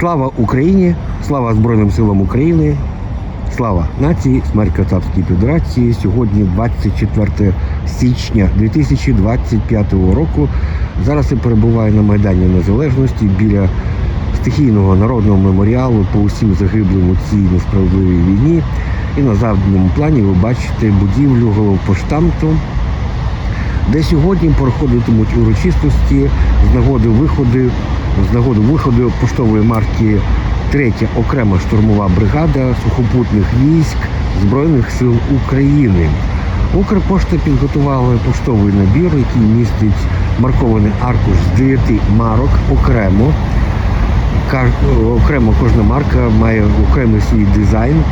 Слава Україні! Слава Збройним силам України! Слава нації, смерть Кацапській Федерації. Сьогодні 24 січня 2025 року. Зараз я перебуваю на Майдані Незалежності біля стихійного народного меморіалу по усім загиблим у цій несправедливій війні. І на задньому плані ви бачите будівлю головпоштамту, де сьогодні проходитимуть урочистості з нагоди виходу, з нагоди виходу поштової марки третя окрема штурмова бригада сухопутних військ Збройних сил України. Укрпошта підготувала поштовий набір, який містить маркований аркуш з 9 марок окремо. Окремо кожна марка має окремий свій дизайн.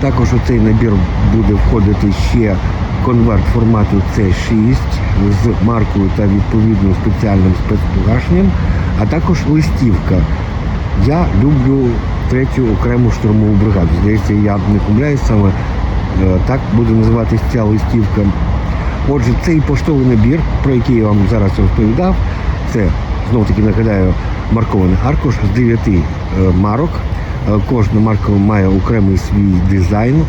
Також у цей набір буде входити ще конверт формату C6 з маркою та відповідним спеціальним спецпогашенням, а також листівка. Я люблю третю окрему штурмову бригаду. Здається, я не помиляюсь саме е, так буде називатися ця листівка. Отже, цей поштовий набір, про який я вам зараз розповідав, це знову таки нагадаю маркований аркуш з 9 е, марок. Е, Кожна марка має окремий свій дизайн.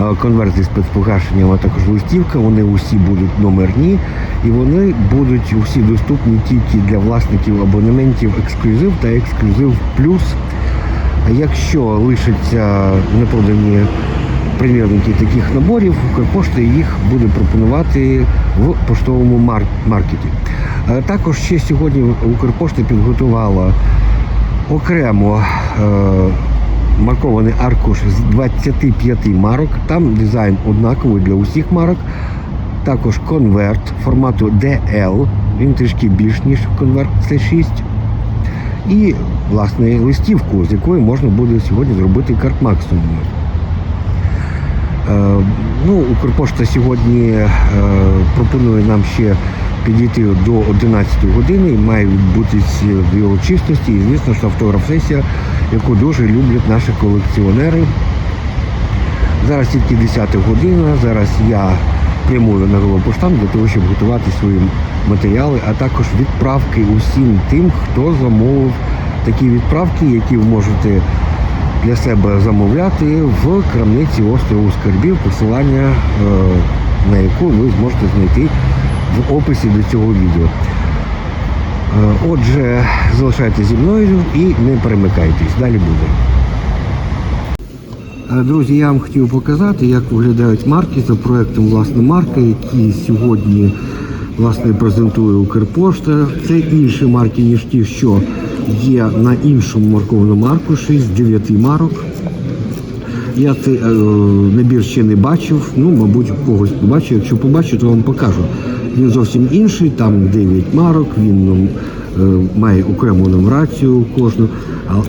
Е, Конверт зі спецпогашенням, а також листівка. Вони усі будуть номерні і вони будуть усі доступні тільки для власників абонементів ексклюзив та ексклюзив плюс. Якщо лишаться непродані примірники таких наборів, Укрпошта їх буде пропонувати в поштовому мар- маркеті. Також ще сьогодні Укрпошта підготувала окремо е, маркований аркуш з 25 марок. Там дизайн однаковий для усіх марок. Також конверт формату DL, він трішки більш ніж конверт C6. І, власне, листівку, з якої можна буде сьогодні зробити карт максимум. Е, ну, Укрпошта сьогодні е, пропонує нам ще підійти до 11 години. Має відбутись дві урочистості і, звісно ж, автограф-сесія, яку дуже люблять наші колекціонери. Зараз тільки 10 година. Зараз я прямую на головпоштам для того, щоб готувати свої матеріали, а також відправки усім тим, хто замовив такі відправки, які ви можете для себе замовляти в крамниці острову Скарбів, посилання е, на яку ви зможете знайти в описі до цього відео. Е, Отже, залишайтеся зі мною і не перемикайтесь. Далі буде. Е, Друзі, я вам хотів показати, як виглядають марки за проектом власне марка, які сьогодні власне презентує Укрпошта. Це інші марки, ніж ті, що є на іншому маркованому аркуші з 9 марок. Я цей е, набір ще не бачив, ну, мабуть, когось побачив. Якщо побачу, то вам покажу. Він зовсім інший, там 9 марок, він ну, е, має окрему нумерацію кожну.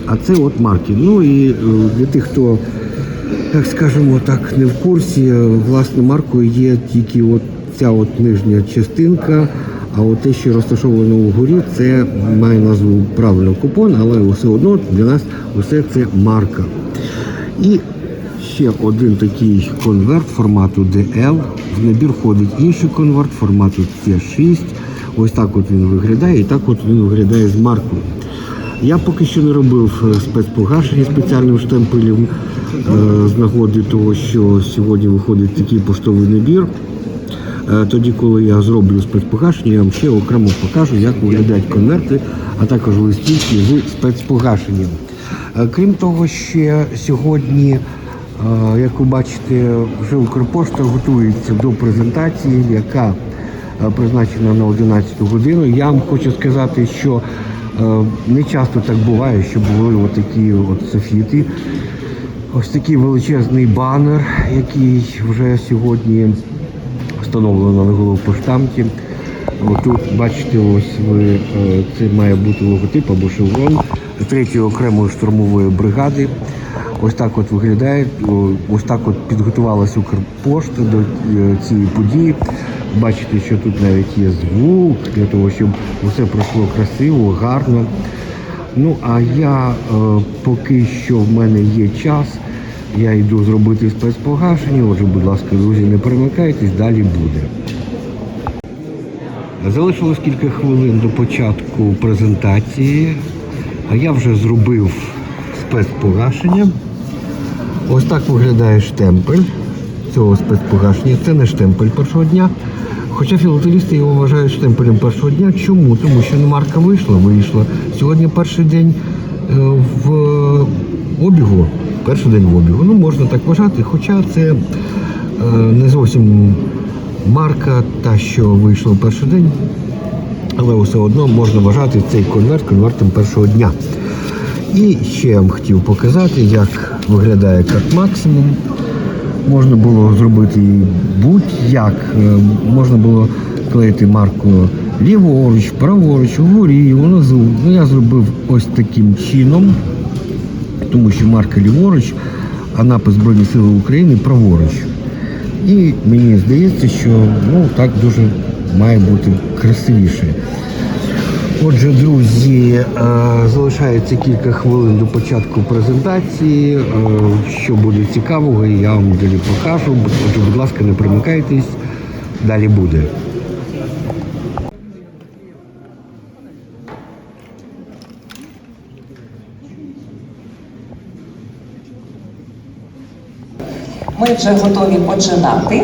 А, це от марки. Ну і е, для тих, хто, як скажемо так, не в курсі, е, власне, маркою є тільки от ця от нижня частинка. А от те, що розташовано угорі, це має назву правильно купон, але все одно для нас усе це марка. І ще один такий конверт формату DL. В набір входить інший конверт формату C6. Ось так от він виглядає, і так от він виглядає з маркою. Я поки що не робив е, спецпогашення спеціальним штемпелем е, з нагоди того, що сьогодні виходить такий поштовий набір. Е, Тоді, коли я зроблю спецпогашення, я вам ще окремо покажу, як виглядають конверти, а також листівки з спецпогашенням. Крім того, ще сьогодні, як ви бачите, вже Укрпошта готується до презентації, яка е, призначена на 11 годину. Я вам хочу сказати, що е, не часто так буває, що були отакі от софіти. Ось такий величезний банер, який вже сьогодні встановлено на головпоштамті. Тут бачите, ось ви е, це має бути логотип або шеврон третьої окремої штурмової бригади. Ось так от виглядає. Ось так от підготувалася Укрпошта до е, цієї події. Бачите, що тут навіть є звук для того, щоб усе пройшло красиво, гарно. Ну а я е, поки що в мене є час. Я йду зробити спецпогашення. Отже, будь ласка, друзі, не перемикайтесь, далі буде. Залишилось кілька хвилин до початку презентації. А я вже зробив спецпогашення. Ось так виглядає штемпель цього спецпогашення. Це не штемпель першого дня. Хоча філателісти його вважають штемпелем першого дня. Чому? Тому що не марка вийшла, вийшла. Сьогодні перший день е, в обігу. Перший день в обігу. Ну, можна так вважати, хоча це е, не зовсім марка, та, що вийшла в перший день, але все одно можна вважати цей конверт конвертом першого дня. І ще я вам хотів показати, як виглядає карт максимум. Можна було зробити будь-як. Е, Можна було клеїти марку ліворуч, праворуч, вгорі, внизу. Ну, я зробив ось таким чином, тому що марка ліворуч, а напис Збройні Сили України праворуч. І мені здається, що ну, так дуже має бути красивіше. Отже, друзі, е, залишається кілька хвилин до початку презентації. Е, Що буде цікавого, я вам далі покажу. Отже, будь ласка, не примикайтесь, далі буде. Ми вже готові починати.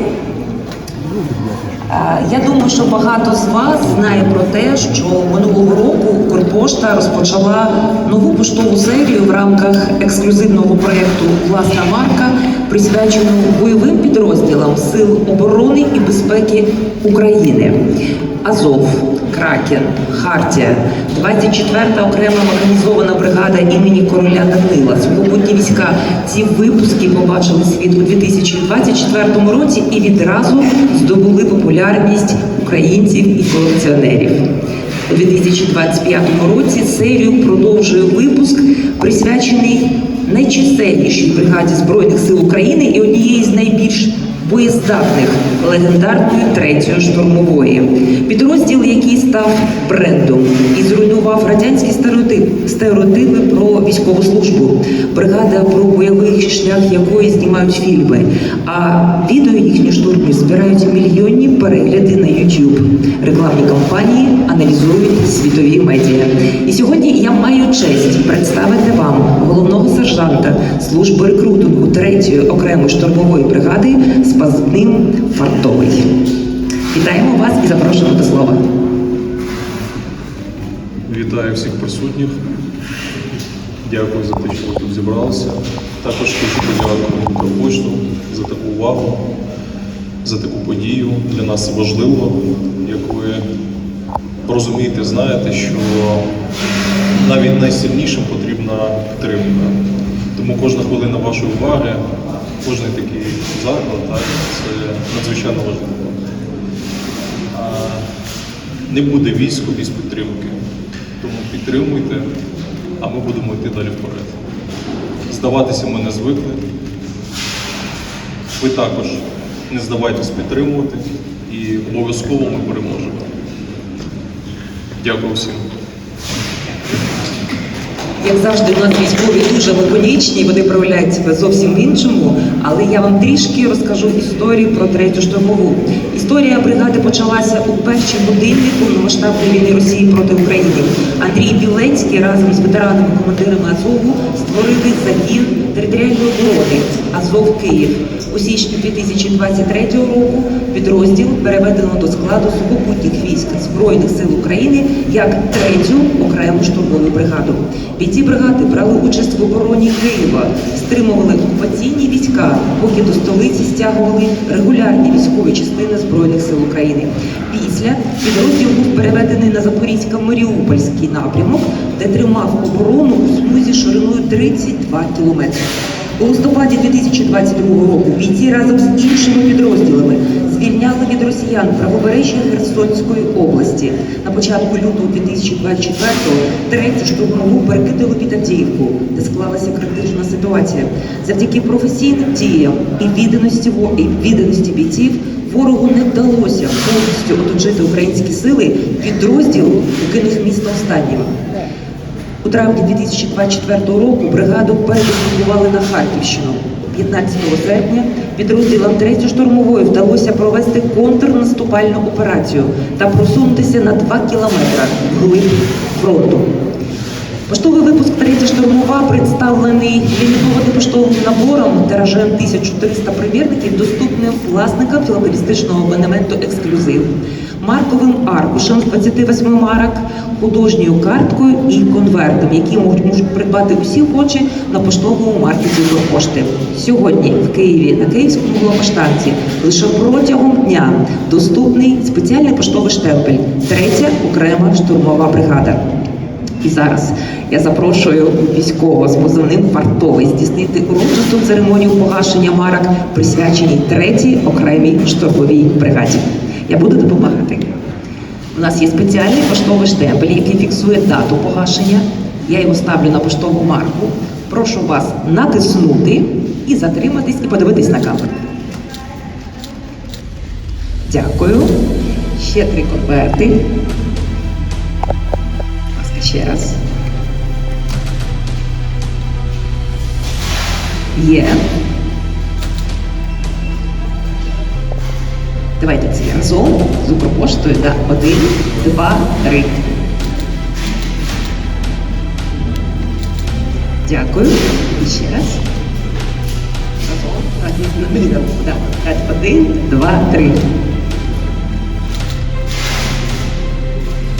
Я думаю, що багато з вас знає про те, що минулого року Укрпошта розпочала нову поштову серію в рамках ексклюзивного проєкту Власна марка, присвячену бойовим підрозділам Сил оборони і безпеки України. Азов, Кракен, Хартія, 24-та окрема механізована бригада імені короля Данила. Сухопутні війська ці випуски побачили світ у 2024 році і відразу здобули популярність українців і колекціонерів. У 2025 році серію продовжує випуск, присвячений найчисельнішій бригаді Збройних сил України і однієї з найбільш боєздатних легендарної третьої штурмової. Підрозділ, який став брендом і зруйнував радянські стереотипи про військову службу. Бригада про бойовий шлях якої знімають фільми. А відео їхні штурмів збирають мільйонні перегляди на YouTube. Рекламні кампанії аналізують світові медіа. І сьогодні я маю честь представити вам головного сержанта служби рекрутингу 3-ї окремої штурмової бригади позивним Фартовий. Вітаємо вас і запрошуємо до слова. Вітаю всіх присутніх. Дякую за те, що ви тут зібралися. Також хочу подякувати Укрпошту за таку увагу, за таку подію. Для нас важливо, як ви розумієте, знаєте, що навіть найсильнішим потрібна підтримка. Тому кожна хвилина вашої уваги, кожен такий заклад, так, це надзвичайно важливо. Не буде військо без підтримки. Тому підтримуйте, а ми будемо йти далі вперед. Здаватися ми не звикли. Ви також не здавайтесь підтримувати і обов'язково ми переможемо. Дякую всім. Як завжди, у нас військові дуже лаконічні, вони проявляють себе зовсім іншому. Але я вам трішки розкажу історію про третю штурмову. Історія бригади почалася у перші години повномасштабної війни Росії проти України. Андрій Біленський разом з ветеранами командирами Азову створили загін територіальної оборони Азов Київ. У січні 2023 року підрозділ переведено до складу сухопутніх військ Збройних сил України як третю окрему штурмову бригаду. Бійці бригади брали участь в обороні Києва, стримували окупаційні війська, поки до столиці стягували регулярні військові частини Збройних сил України. Після підрозділ був переведений на Запорізько-Маріупольський напрямок, де тримав оборону у смузі шириною 32 кілометри. У листопаді 2022 року бійці разом з іншими підрозділами звільняли від росіян правобережжя Херсонської області. На початку лютого 2024-го третю штурмову перекидали під Авдіївку, де склалася критична ситуація. Завдяки професійним діям і відданості і відданості бійців ворогу не вдалося повністю оточити українські сили. Підрозділ покинув місто останнім. У травні 2024 року бригаду передислокували на Харківщину. 15 серпня підрозділам 3 штурмової вдалося провести контрнаступальну операцію та просунутися на 2 кілометри вглиб фронту. Поштовий випуск представлений лімітованим набором тиражем 1300 примірників, доступним власникам філателістичного абонементу ексклюзив, марковим аркушем з 28 марок, художньою карткою і конвертом, які можуть, придбати усі охочі на поштовому маркеті Укрпошти. Сьогодні в Києві на Київському главоштанці лише протягом дня доступний спеціальний поштовий штемпель, третя окрема штурмова бригада. І зараз я запрошую військового з позивним «Фартовий» здійснити урочисту церемонію погашення марок, присвяченій третій окремій штурмовій бригаді. Я буду допомагати. У нас є спеціальний поштовий штемпель, який фіксує дату погашення. Я його ставлю на поштову марку. Прошу вас натиснути і затриматись, і подивитись на камеру. Дякую. Ще три конверти. Ще раз. Є. Давайте це разом з Укрпоштою. Да. Один, два, три. Дякую. І ще раз. Разом. Один, два, три.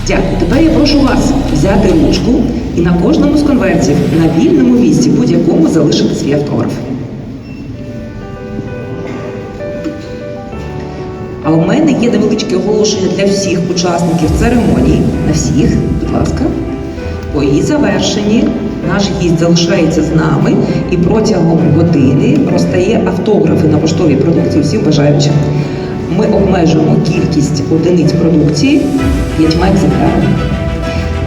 Дякую. Тепер я прошу вас взяти ручку і на кожному з конвертів на вільному місці будь-якому залишити свій автограф. А у мене є невеличке оголошення для всіх учасників церемонії. На всіх, будь ласка. По її завершенні наш гість залишається з нами і протягом години розтає автографи на поштовій продукції всім бажаючим. Ми обмежуємо кількість одиниць продукції п'ятьма екземплярами.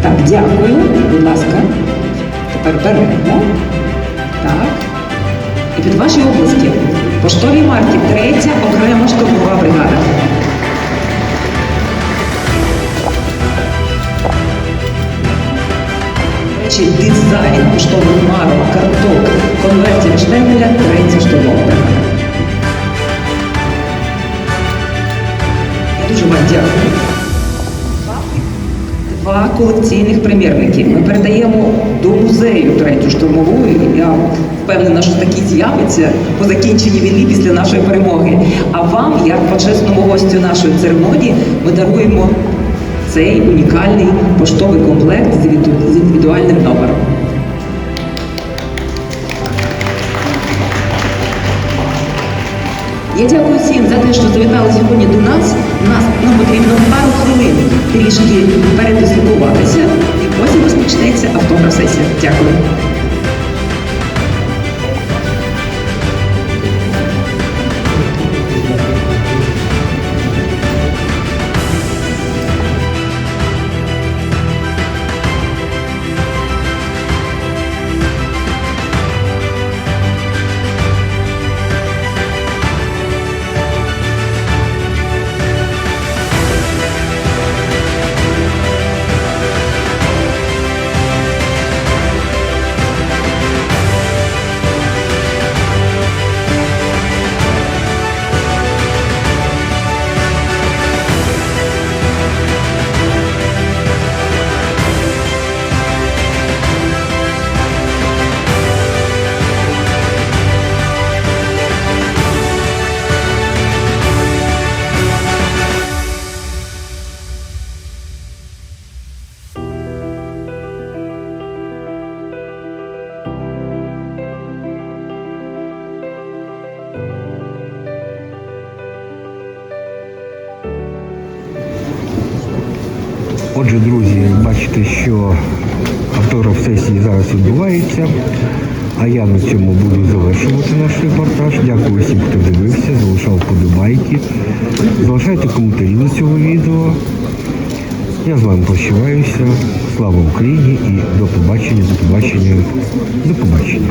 Так, дякую, будь ласка. Тепер беремо. Так. І під ваші обласки поштові марки, третя окрема штурмова бригада. Речі, дизайн поштових марок, карток, конвертів штемпеля, третя штурмова бригада. Дякую. Два колекційних примірники. Ми передаємо до музею третю штурмову. Я впевнена, що такі з'явиться по закінченні війни після нашої перемоги. А вам, як почесному гостю нашої церемонії, ми даруємо цей унікальний поштовий комплект з індивідуальним номером. Я дякую всім за те, що завітали сьогодні до нас. Нас нам потрібно пару хвилин трішки передислокуватися, і потім розпочнеться автограф сесія. Дякую. Бачите, що автограф сесії зараз відбувається. А я на цьому буду завершувати наш репортаж. Дякую всім, хто дивився, залишав подобайки. Залишайте коментарі до цього відео. Я з вами прощаюся. Слава Україні і до побачення, до побачення, до побачення.